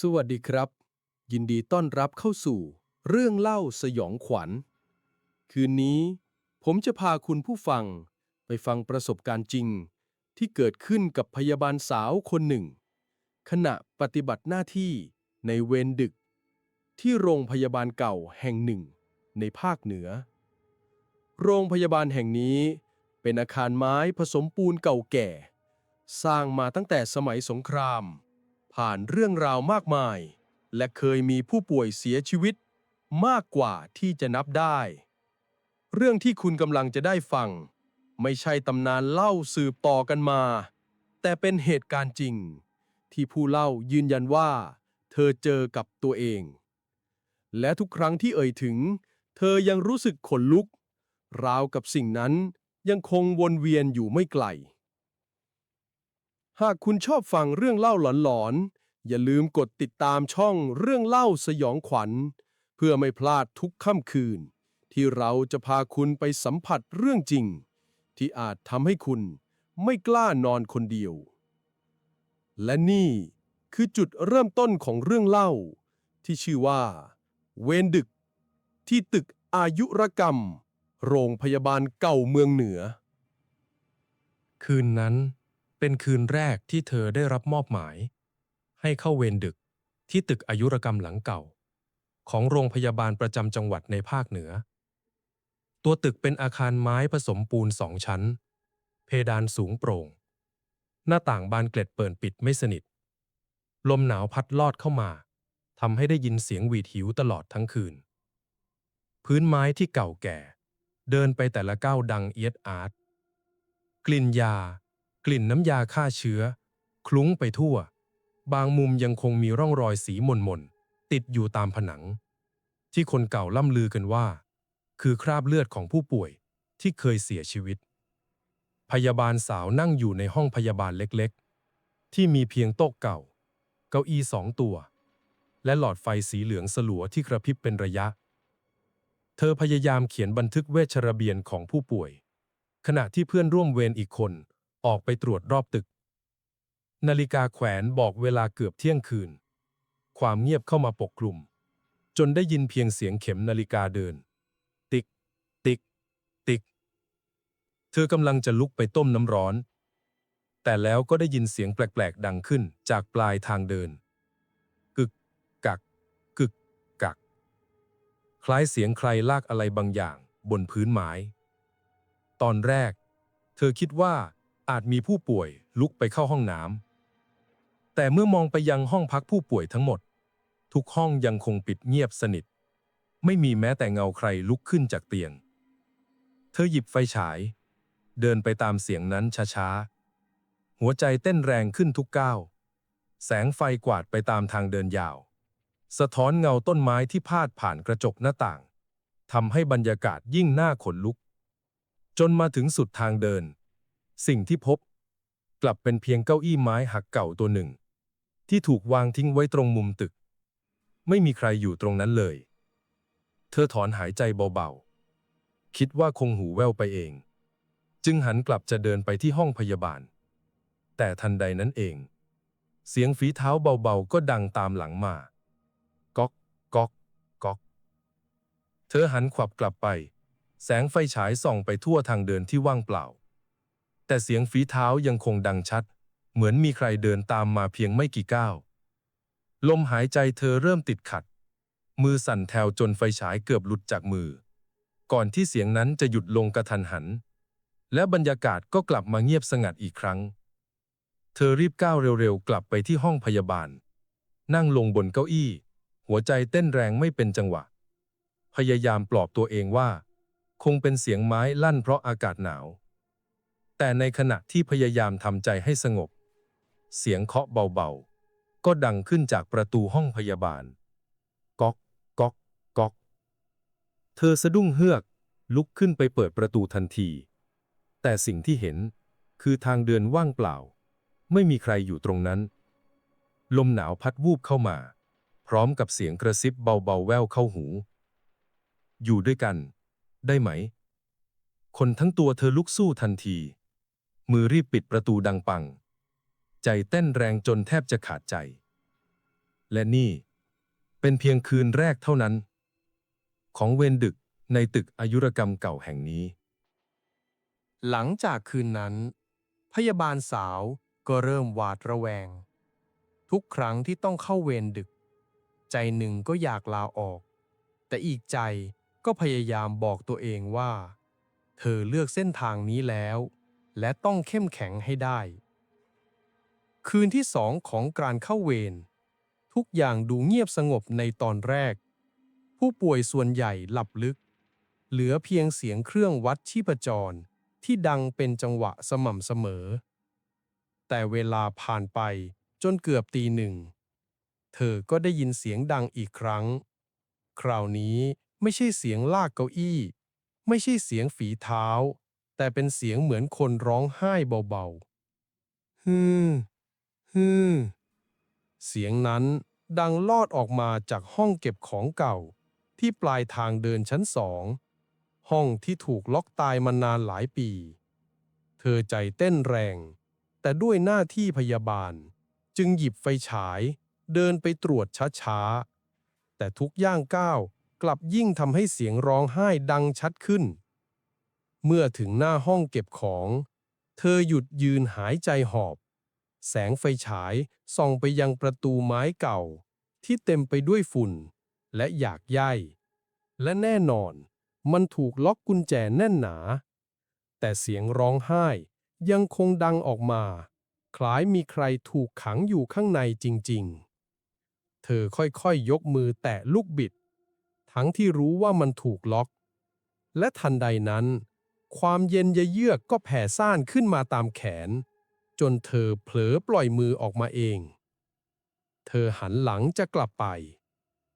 สวัสดีครับ ยินดีต้อนรับเข้าสู่ เรื่องเล่าสยองขวัญ คืนนี้ ผมจะพาคุณผู้ฟังไปฟังประสบการณ์จริง ที่เกิดขึ้นกับพยาบาลสาวคนหนึ่ง ขณะปฏิบัติหน้าที่ในเวรดึก ที่โรงพยาบาลเก่าแห่งหนึ่ง ในภาคเหนือ โรงพยาบาลแห่งนี้เป็นอาคารไม้ผสมปูนเก่าแก่ สร้างมาตั้งแต่สมัยสงคราม ผ่านเรื่องราวมากมาย และเคยมีผู้ป่วยเสียชีวิต มากกว่าที่จะนับได้ เรื่องที่คุณกำลังจะได้ฟัง ไม่ใช่ตำนานเล่าสืบต่อกันมา แต่เป็นเหตุการณ์จริง ที่ผู้เล่ายืนยันว่า เธอเจอกับตัวเอง และทุกครั้งที่เอ่ยถึง เธอยังรู้สึกขนลุก ราวกับสิ่งนั้นยังคงวนเวียนอยู่ไม่ไกล หากคุณชอบฟังเรื่องเล่าหลอนๆ อย่าลืมกดติดตามช่องเรื่องเล่าสยองขวัญ เพื่อไม่พลาดทุกค่ำคืน ที่เราจะพาคุณไปสัมผัสเรื่องจริง ที่อาจทำให้คุณไม่กล้านอนคนเดียว และนี่คือจุดเริ่มต้นของเรื่องเล่า ที่ชื่อว่า เวรดึก ที่ตึกอายุรกรรม โรงพยาบาลเก่าเมืองเหนือ คืนนั้น เป็นคืนแรกที่เธอได้รับมอบหมาย ให้เข้าเวรดึกที่ตึกอายุรกรรมหลังเก่า ของโรงพยาบาลประจำจังหวัดในภาคเหนือ ตัวตึกเป็นอาคารไม้ผสมปูนสองชั้น เพดานสูงโปร่ง หน้าต่างบานเกล็ดเปิดปิดไม่สนิท ลมหนาวพัดลอดเข้ามาทำให้ได้ยินเสียงหวีดหิวตลอดทั้งคืน พื้นไม้ที่เก่าแก่ เดินไปแต่ละก้าวดังเอียดอาร์ตกลิ่นยา กลิ่นน้ำยาฆ่าเชื้อ คลุ้งไปทั่ว บางมุมยังคงมีร่องรอยสีหม่นๆ ติดอยู่ตามผนัง ที่คนเก่าล่ำลือกันว่า คือคราบเลือดของผู้ป่วยที่เคยเสียชีวิต พยาบาลสาวนั่งอยู่ในห้องพยาบาลเล็กๆ ที่มีเพียงโต๊ะเก่า เก้าอี้สองตัว และหลอดไฟสีเหลืองสลัวที่กระพริบเป็นระยะ เธอพยายามเขียนบันทึกเวชระเบียนของผู้ป่วย ขณะที่เพื่อนร่วมเวรอีกคน ออกไปตรวจรอบตึก นาฬิกาแขวนบอกเวลาเกือบเที่ยงคืน ความเงียบเข้ามาปกคลุม จนได้ยินเพียงเสียงเข็มนาฬิกาเดิน ติ๊ก ติ๊ก ติ๊ก เธอกำลังจะลุกไปต้มน้ำร้อน แต่แล้วก็ได้ยินเสียงแปลกๆดังขึ้นจากปลายทางเดิน กึก กัก กึก กัก คล้ายเสียงใครลากอะไรบางอย่างบนพื้นไม้ ตอนแรก เธอคิดว่า อาจมีผู้ป่วยลุกไปเข้าห้องน้ำแต่เมื่อมองไปยังห้องพักผู้ป่วยทั้งหมด ทุกห้องยังคงปิดเงียบสนิท ไม่มีแม้แต่เงาใครลุกขึ้นจากเตียง เธอหยิบไฟฉาย เดินไปตามเสียงนั้นช้าๆ หัวใจเต้นแรงขึ้นทุกก้าว แสงไฟกวาดไปตามทางเดินยาว สะท้อนเงาต้นไม้ที่พาดผ่านกระจกหน้าต่างทำให้บรรยากาศยิ่งน่าขนลุก จนมาถึงสุดทางเดิน สิ่งที่พบ กลับเป็นเพียงเก้าอี้ไม้หักเก่าตัวหนึ่ง ที่ถูกวางทิ้งไว้ตรงมุมตึก ไม่มีใครอยู่ตรงนั้นเลย เธอถอนหายใจเบาๆ คิดว่าคงหูแว่วไปเอง จึงหันกลับจะเดินไปที่ห้องพยาบาล แต่ทันใดนั้นเอง เสียงฝีเท้าเบาๆ ก็ดังตามหลังมาก๊อกก๊อกก๊อก เธอหันขวับกลับไป แสงไฟฉายส่องไปทั่วทางเดินที่ว่างเปล่า แต่เสียงฝีเท้ายังคงดังชัด เหมือนมีใครเดินตามมาเพียงไม่กี่ก้าว ลมหายใจเธอเริ่มติดขัด มือสั่นแทวจนไฟฉายเกือบหลุดจากมือ ก่อนที่เสียงนั้นจะหยุดลงกระทันหัน และบรรยากาศก็กลับมาเงียบสงัดอีกครั้ง เธอรีบก้าวเร็วๆ กลับไปที่ห้องพยาบาล นั่งลงบนเก้าอี้ หัวใจเต้นแรงไม่เป็นจังหวะ พยายามปลอบตัวเองว่า คงเป็นเสียงไม้ลั่นเพราะอากาศหนาว แต่ในขณะที่พยายามทำใจให้สงบ เสียงเคาะเบาๆ ก็ดังขึ้นจากประตูห้องพยาบาล ก๊อกก๊อกก๊อก เธอสะดุ้งเฮือก ลุกขึ้นไปเปิดประตูทันที แต่สิ่งที่เห็นคือทางเดินว่างเปล่า ไม่มีใครอยู่ตรงนั้น ลมหนาวพัดวูบเข้ามา พร้อมกับเสียงกระซิบเบาๆแววเข้าหู อยู่ด้วยกัน ได้ไหม คนทั้งตัวเธอลุกสู้ทันที มือรีบปิดประตูดังปัง ใจเต้นแรงจนแทบจะขาดใจ และนี่ เป็นเพียงคืนแรกเท่านั้น ของเวรดึกในตึกอายุรกรรมเก่าแห่งนี้ หลังจากคืนนั้น พยาบาลสาวก็เริ่มหวาดระแวง ทุกครั้งที่ต้องเข้าเวรดึก ใจหนึ่งก็อยากลาออก แต่อีกใจก็พยายามบอกตัวเองว่า เธอเลือกเส้นทางนี้แล้ว และต้องเข้มแข็งให้ได้ คืนที่สองของการเข้าเวรทุกอย่างดูเงียบสงบในตอนแรก ผู้ป่วยส่วนใหญ่หลับลึก เหลือเพียงเสียงเครื่องวัดชีพจรที่ดังเป็นจังหวะสม่ำเสมอ แต่เวลาผ่านไปจนเกือบตีหนึ่ง เธอก็ได้ยินเสียงดังอีกครั้ง คราวนี้ไม่ใช่เสียงลากเก้าอี้ ไม่ใช่เสียงฝีเท้า แต่เป็นเสียงเหมือนคนร้องไห้เบาๆฮือฮือเสียงนั้นดังลอดออกมาจากห้องเก็บของเก่า ที่ปลายทางเดินชั้นสอง ห้องที่ถูกล็อกตายมานานหลายปี เธอใจเต้นแรง แต่ด้วยหน้าที่พยาบาล จึงหยิบไฟฉาย เดินไปตรวจช้าๆ แต่ทุกย่างก้าวกลับยิ่งทำให้เสียงร้องไห้ดังชัดขึ้น เมื่อถึงหน้าห้องเก็บของ เธอหยุดยืนหายใจหอบ แสงไฟฉายส่องไปยังประตูไม้เก่า ที่เต็มไปด้วยฝุ่น และหยากใยและแน่นอน มันถูกล็อกกุญแจแน่นหนา แต่เสียงร้องไห้ยังคงดังออกมา คล้ายมีใครถูกขังอยู่ข้างในจริง ๆ เธอค่อยๆยยกมือแตะลูกบิด ทั้งที่รู้ว่ามันถูกล็อก และทันใดนั้น ความเย็นเยือกก็แผ่ซ่านขึ้นมาตามแขน จนเธอเผลอปล่อยมือออกมาเอง เธอหันหลังจะกลับไป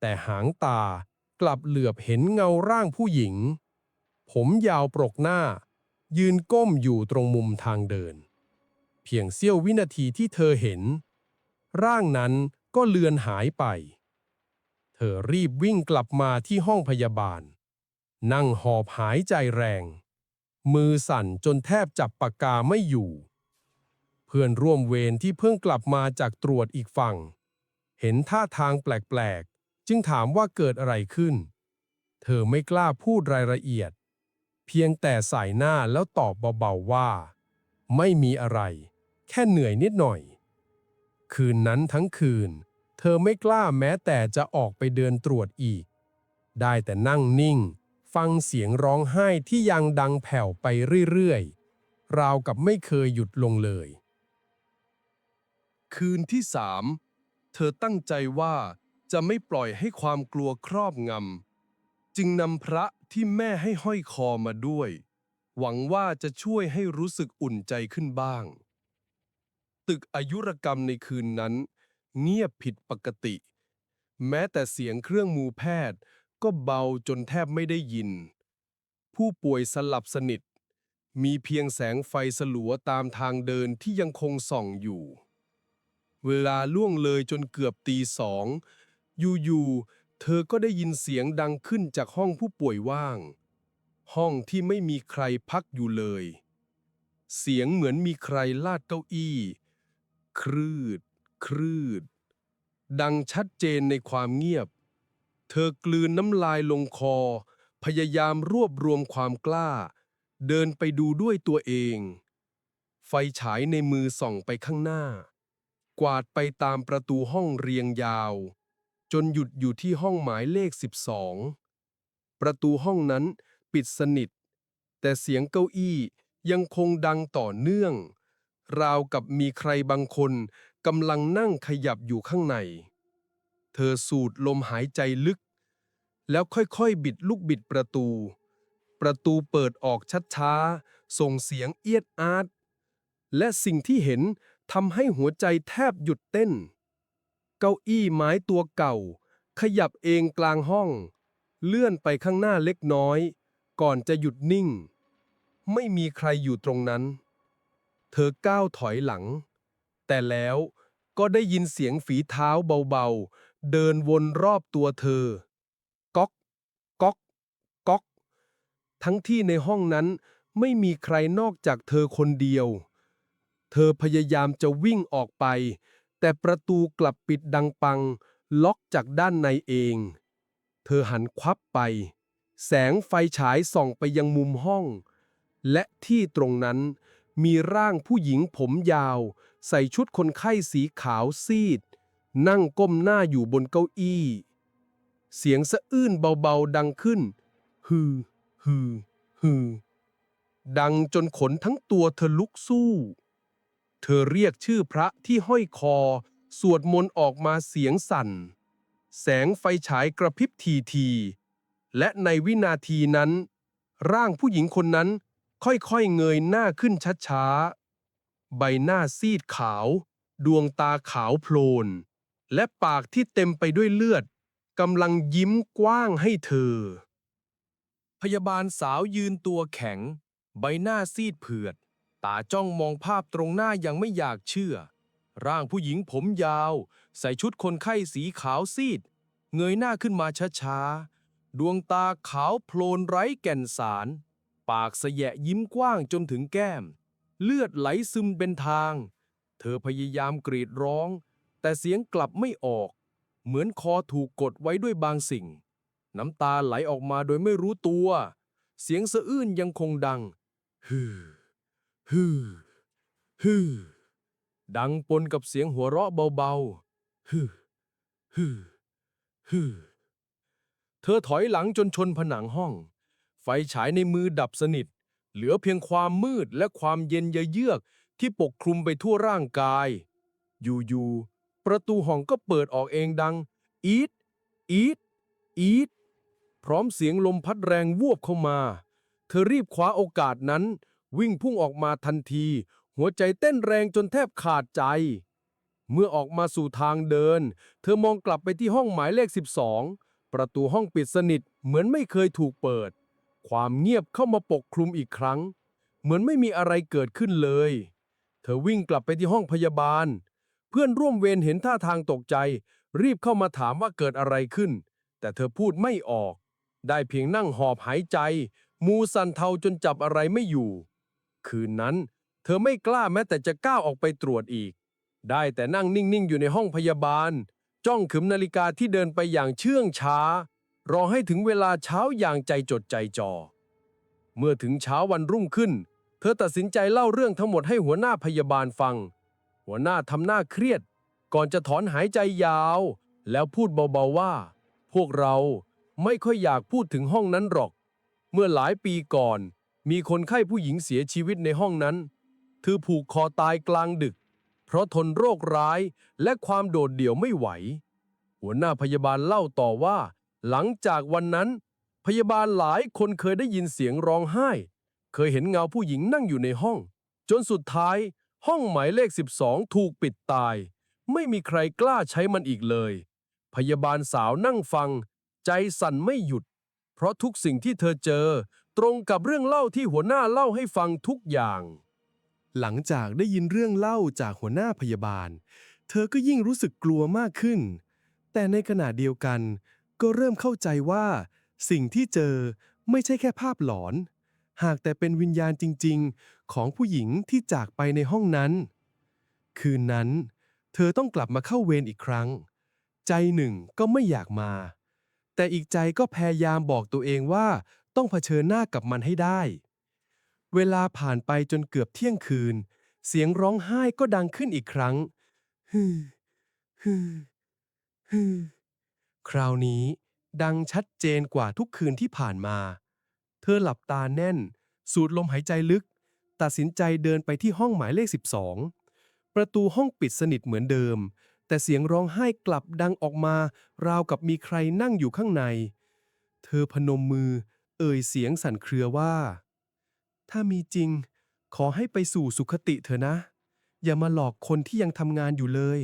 แต่หางตากลับเหลือบเห็นเงาร่างผู้หญิง ผมยาวปรกหน้า ยืนก้มอยู่ตรงมุมทางเดิน เพียงเสี้ยววินาทีที่เธอเห็น ร่างนั้นก็เลือนหายไป เธอรีบวิ่งกลับมาที่ห้องพยาบาล นั่งหอบหายใจแรง มือสั่นจนแทบจับปากกาไม่อยู่ เพื่อนร่วมเวรที่เพิ่งกลับมาจากตรวจอีกฝั่ง เห็นท่าทางแปลกๆ จึงถามว่าเกิดอะไรขึ้น เธอไม่กล้าพูดรายละเอียด เพียงแต่ใส่หน้าแล้วตอบเบาๆว่า ไม่มีอะไร แค่เหนื่อยนิดหน่อย คืนนั้นทั้งคืน เธอไม่กล้าแม้แต่จะออกไปเดินตรวจอีก ได้แต่นั่งนิ่ง ฟังเสียงร้องไห้ที่ยังดังแผ่วไปเรื่อยๆ ราวกับไม่เคยหยุดลงเลย คืนที่สามเธอตั้งใจว่าจะไม่ปล่อยให้ความกลัวครอบงำ จึงนำพระที่แม่ให้ห้อยคอมาด้วย หวังว่าจะช่วยให้รู้สึกอุ่นใจขึ้นบ้าง ตึกอายุรกรรมในคืนนั้น เงียบผิดปกติ แม้แต่เสียงเครื่องมือแพทย์ ก็เบาจนแทบไม่ได้ยิน ผู้ป่วยสลับสนิท มีเพียงแสงไฟสลัวตามทางเดินที่ยังคงส่องอยู่ เวลาล่วงเลยจนเกือบตีสอง อยู่ๆ เธอก็ได้ยินเสียงดังขึ้นจากห้องผู้ป่วยว่าง ห้องที่ไม่มีใครพักอยู่เลย เสียงเหมือนมีใครลาดเก้าอี้ ครืด ครืด ดังชัดเจนในความเงียบ เธอกลืนน้ำลายลงคอ พยายามรวบรวมความกล้า เดินไปดูด้วยตัวเอง ไฟฉายในมือส่องไปข้างหน้า กวาดไปตามประตูห้องเรียงยาว จนหยุดอยู่ที่ห้องหมายเลข 12 ประตูห้องนั้นปิดสนิท แต่เสียงเก้าอี้ยังคงดังต่อเนื่อง ราวกับมีใครบางคนกำลังนั่งขยับอยู่ข้างใน เธอสูดลมหายใจลึก แล้วค่อยๆ บิดลูกบิดประตู ประตูเปิดออกช้าๆ ส่งเสียงเอียดอาร์ตและสิ่งที่เห็นทำให้หัวใจแทบหยุดเต้น เก้าอี้ไม้ตัวเก่า ขยับเองกลางห้อง เลื่อนไปข้างหน้าเล็กน้อย ก่อนจะหยุดนิ่ง ไม่มีใครอยู่ตรงนั้น เธอก้าวถอยหลัง แต่แล้วก็ได้ยินเสียงฝีเท้าเบาๆ เดินวนรอบตัวเธอ ก๊อกก๊อกก๊อก ทั้งที่ในห้องนั้นไม่มีใครนอกจากเธอคนเดียว เธอพยายามจะวิ่งออกไป แต่ประตูกลับปิดดังปัง ล็อกจากด้านในเอง เธอหันควับไป แสงไฟฉายส่องไปยังมุมห้อง และที่ตรงนั้นมีร่างผู้หญิงผมยาว ใส่ชุดคนไข้สีขาวซีด นั่งก้มหน้าอยู่บนเก้าอี้ เสียงสะอื้นเบาๆดังขึ้น ฮือ ฮือ ฮือ ดังจนขนทั้งตัวเธอลุกสู้ เธอเรียกชื่อพระที่ห้อยคอ สวดมนต์ออกมาเสียงสั่น แสงไฟฉายกระพริบทีทีๆและในวินาทีนั้น ร่างผู้หญิงคนนั้นค่อยๆเงยหน้าขึ้นช้าๆ ใบหน้าซีดขาว ดวงตาขาวโพลน และปากที่เต็มไปด้วยเลือดกำลังยิ้มกว้างให้เธอ พยาบาลสาวยืนตัวแข็ง ใบหน้าซีดเผือด ตาจ้องมองภาพตรงหน้ายังไม่อยากเชื่อ ร่างผู้หญิงผมยาว ใส่ชุดคนไข้สีขาวซีด เงยหน้าขึ้นมาช้าๆ ดวงตาขาวโพลนไร้แก่นสาร ปากแสยะยิ้มกว้างจนถึงแก้ม เลือดไหลซึมเป็นทาง เธอพยายามกรีดร้อง แต่เสียงกลับไม่ออก เหมือนคอถูกกดไว้ด้วยบางสิ่ง น้ำตาไหลออกมาโดยไม่รู้ตัว เสียงสะอื้นยังคงดังฮือฮือฮือดังปนกับเสียงหัวเราะเบาๆฮือฮือฮือเธอถอยหลังจนชนผนังห้อง ไฟฉายในมือดับสนิท เหลือเพียงความมืดและความเย็นเยือกที่ปกคลุมไปทั่วร่างกาย อยู่ๆ ประตูห้องก็เปิดออกเองดัง อีด อีด อีด พร้อมเสียงลมพัดแรงววบเข้ามา เธอรีบคว้าโอกาสนั้น วิ่งพุ่งออกมาทันที หัวใจเต้นแรงจนแทบขาดใจ เมื่อออกมาสู่ทางเดิน เธอมองกลับไปที่ห้องหมายเลข 12 ประตูห้องปิดสนิทเหมือนไม่เคยถูกเปิด ความเงียบเข้ามาปกคลุมอีกครั้ง เหมือนไม่มีอะไรเกิดขึ้นเลย เธอวิ่งกลับไปที่ห้องพยาบาล เพื่อนร่วมเวรเห็นท่าทางตกใจ รีบเข้ามาถามว่าเกิดอะไรขึ้น แต่เธอพูดไม่ออก ได้เพียงนั่งหอบหายใจ มูสันเทาจนจับอะไรไม่อยู่ คืนนั้น เธอไม่กล้าแม้แต่จะก้าวออกไปตรวจอีก ได้แต่นั่งนิ่งๆอยู่ในห้องพยาบาล จ้องขึมนาฬิกาที่เดินไปอย่างเชื่องช้า รอให้ถึงเวลาเช้าอย่างใจจดใจจ่อเมื่อถึงเช้าวันรุ่งขึ้น เธอตัดสินใจเล่าเรื่องทั้งหมดให้หัวหน้าพยาบาลฟัง หัวหน้าทำหน้าเครียด ก่อนจะถอนหายใจยาว แล้วพูดเบาๆว่า พวกเราไม่ค่อยอยากพูดถึงห้องนั้นหรอก เมื่อหลายปีก่อน มีคนไข้ผู้หญิงเสียชีวิตในห้องนั้น เธอผูกคอตายกลางดึก เพราะทนโรคร้ายและความโดดเดี่ยวไม่ไหว หัวหน้าพยาบาลเล่าต่อว่า หลังจากวันนั้น พยาบาลหลายคนเคยได้ยินเสียงร้องไห้ เคยเห็นเงาผู้หญิงนั่งอยู่ในห้อง จนสุดท้าย ห้องหมายเลข 12 ถูกปิดตาย ไม่มีใครกล้าใช้มันอีกเลย พยาบาลสาวนั่งฟัง ใจสั่นไม่หยุด เพราะทุกสิ่งที่เธอเจอ ตรงกับเรื่องเล่าที่หัวหน้าเล่าให้ฟังทุกอย่าง หลังจากได้ยินเรื่องเล่าจากหัวหน้าพยาบาล เธอก็ยิ่งรู้สึกกลัวมากขึ้น แต่ในขณะเดียวกัน ก็เริ่มเข้าใจว่า สิ่งที่เจอไม่ใช่แค่ภาพหลอน หากแต่เป็นวิญญาณจริง ๆ ของผู้หญิงที่จากไปในห้องนั้น คืนนั้น เธอต้องกลับมาเข้าเวรอีกครั้ง ใจหนึ่งก็ไม่อยากมา แต่อีกใจก็พยายามบอกตัวเองว่าต้องเผชิญหน้ากับมันให้ได้ เวลาผ่านไปจนเกือบเที่ยงคืน เสียงร้องไห้ก็ดังขึ้นอีกครั้งฮึมฮึมฮึมคราวนี้ดังชัดเจนกว่าทุกคืนที่ผ่านมา เธอหลับตาแน่น สูดลมหายใจลึก ตัดสินใจเดินไปที่ห้องหมายเลข 12 ประตูห้องปิดสนิทเหมือนเดิม แต่เสียงร้องไห้กลับดังออกมา ราวกับมีใครนั่งอยู่ข้างใน เธอพนมมือ เอ่ยเสียงสั่นเครือว่า ถ้ามีจริง ขอให้ไปสู่สุคติเถอะนะ อย่ามาหลอกคนที่ยังทำงานอยู่เลย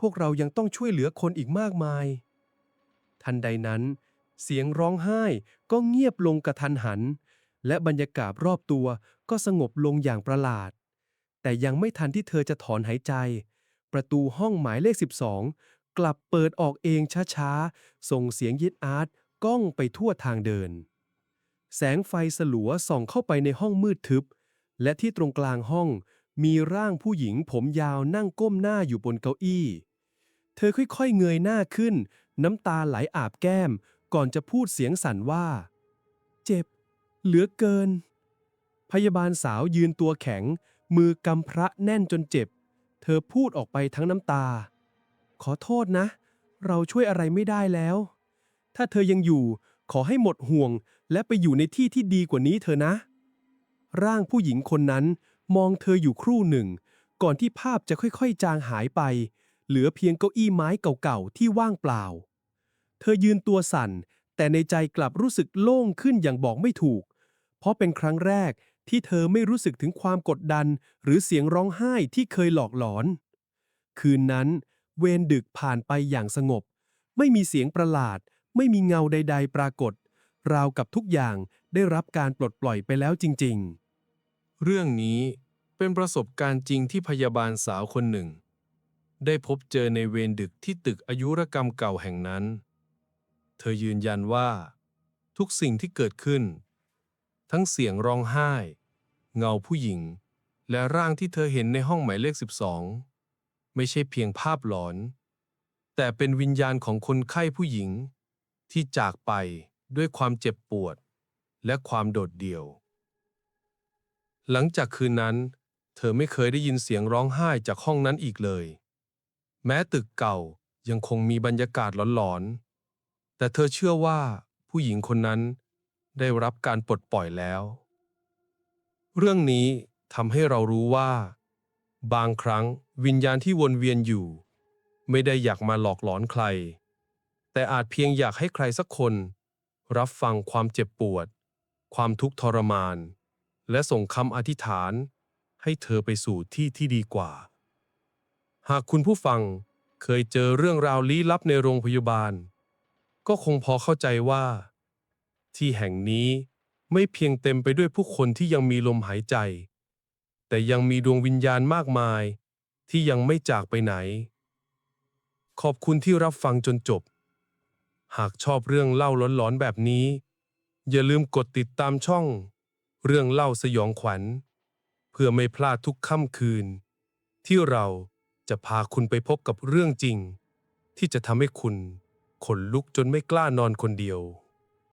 พวกเรายังต้องช่วยเหลือคนอีกมากมาย ทันใดนั้น เสียงร้องไห้ก็เงียบลงกระทันหัน และบรรยากาศรอบตัวก็สงบลงอย่างประหลาด แต่ยังไม่ทันที่เธอจะถอนหายใจ ประตูห้องหมายเลข 12 กลับเปิดออกเองช้าๆ ส่งเสียงยิดอาร์ตก้องไปทั่วทางเดิน แสงไฟสลัวส่องเข้าไปในห้องมืดทึบ และที่ตรงกลางห้องมีร่างผู้หญิงผมยาวนั่งก้มหน้าอยู่บนเก้าอี้ เธอค่อยๆเงยหน้าขึ้น น้ำตาไหลอาบแก้ม ก่อนจะพูดเสียงสั่นว่า เจ็บ เหลือเกิน พยาบาลสาวยืนตัวแข็ง มือกำพระแน่นจนเจ็บ เธอพูดออกไปทั้งน้ำตา ขอโทษนะ เราช่วยอะไรไม่ได้แล้ว ถ้าเธอยังอยู่ขอให้หมดห่วง และไปอยู่ในที่ที่ดีกว่านี้เธอนะ ร่างผู้หญิงคนนั้นมองเธออยู่ครู่หนึ่ง ก่อนที่ภาพจะค่อยๆ จางหายไป เหลือเพียงเก้าอี้ไม้เก่าๆที่ว่างเปล่า เธอยืนตัวสั่น แต่ในใจกลับรู้สึกโล่งขึ้นอย่างบอกไม่ถูก ราะเป็นครั้งแรกที่เธอไม่รู้สึกถึงความกดดัน หรือเสียงร้องไห้ที่เคยหลอกหลอน คืนนั้น เวรดึกผ่านไปอย่างสงบ ไม่มีเสียงประหลาด ไม่มีเงาใด ๆ ปรากฏ ราวกับทุกอย่างได้รับการปลดปล่อยไปแล้วจริง ๆ เรื่องนี้เป็นประสบการณ์จริงที่พยาบาลสาวคนหนึ่ง ได้พบเจอในเวรดึกที่ตึกอายุรกรรมเก่าแห่งนั้น เธอยืนยันว่า ทุกสิ่งที่เกิดขึ้น ทั้งเสียงร้องไห้ เงาผู้หญิง และร่างที่เธอเห็นในห้องหมายเลข 12 ไม่ใช่เพียงภาพหลอน แต่เป็นวิญญาณของคนไข้ผู้หญิง ที่จากไปด้วยความเจ็บปวด และความโดดเดี่ยว หลังจากคืนนั้น เธอไม่เคยได้ยินเสียงร้องไห้จากห้องนั้นอีกเลย แม้ตึกเก่ายังคงมีบรรยากาศหลอนๆแต่เธอเชื่อว่าผู้หญิงคนนั้น ได้รับการปลดปล่อยแล้ว เรื่องนี้ทำให้เรารู้ว่า บางครั้งวิญญาณที่วนเวียนอยู่ ไม่ได้อยากมาหลอกหลอนใคร แต่อาจเพียงอยากให้ใครสักคน รับฟังความเจ็บปวด ความทุกข์ทรมาน และส่งคำอธิษฐาน ให้เธอไปสู่ที่ที่ดีกว่า หากคุณผู้ฟังเคยเจอเรื่องราวลี้ลับในโรงพยาบาล ก็คงพอเข้าใจว่า ที่แห่งนี้ไม่เพียงเต็มไปด้วยผู้คนที่ยังมีลมหายใจ แต่ยังมีดวงวิญญาณมากมาย ที่ยังไม่จากไปไหน ขอบคุณที่รับฟังจนจบ หากชอบเรื่องเล่าหลอนๆแบบนี้ อย่าลืมกดติดตามช่อง เรื่องเล่าสยองขวัญ เพื่อไม่พลาดทุกค่ำคืน ที่เราจะพาคุณไปพบกับเรื่องจริง ที่จะทำให้คุณขนลุกจนไม่กล้านอนคนเดียว